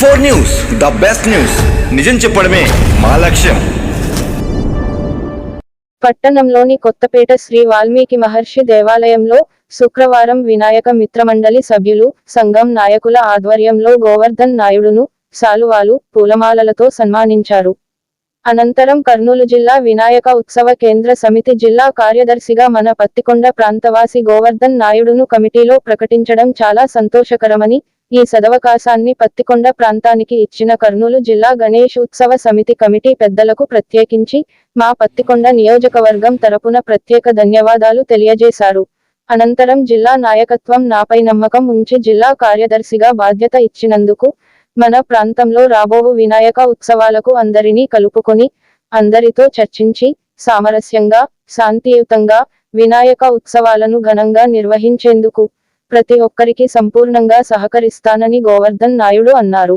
Four news the best news నిజం చెప్పడమే మా లక్ష్యం. పట్టణంలోని కొత్తపేట శ్రీ వాల్మీకి మహర్షి దేవాలయంలో శుక్రవారం వినాయక మిత్రమండలి సభ్యులు సంఘం నాయకుల ఆధ్వర్యంలో గోవర్ధన్ నాయుడును శాలువాలు పూలమాలలతో సన్మానించారు. అనంతరం కర్నూలు జిల్లా వినాయక ఉత్సవ కేంద్ర సమితి జిల్లా కార్యదర్శిగా మన పత్తికొండ ప్రాంతవాసి గోవర్ధన్ నాయుడును కమిటీలో ప్రకటించడం చాలా సంతోషకరమని ఈ సదవకాశాన్ని పత్తికొండ ప్రాంతానికి ఇచ్చిన కర్నూలు జిల్లా గణేష్ ఉత్సవ సమితి కమిటీ పెద్దలకు ప్రత్యేకించి మా పత్తికొండ నియోజకవర్గం తరపున ప్రత్యేక ధన్యవాదాలు తెలియజేశారు. అనంతరం జిల్లా నాయకత్వం నాపై నమ్మకం ఉంచి జిల్లా కార్యదర్శిగా బాధ్యత ఇచ్చినందుకు మన ప్రాంతంలో రాబోవు వినాయక ఉత్సవాలకు అందరినీ కలుపుకొని అందరితో చర్చించి సామరస్యంగా శాంతియుతంగా వినాయక ఉత్సవాలను ఘనంగా నిర్వహించేందుకు ప్రతి ఒక్కరికి సంపూర్ణంగా సహకరిస్తానని గోవర్ధన్ నాయుడు అన్నారు.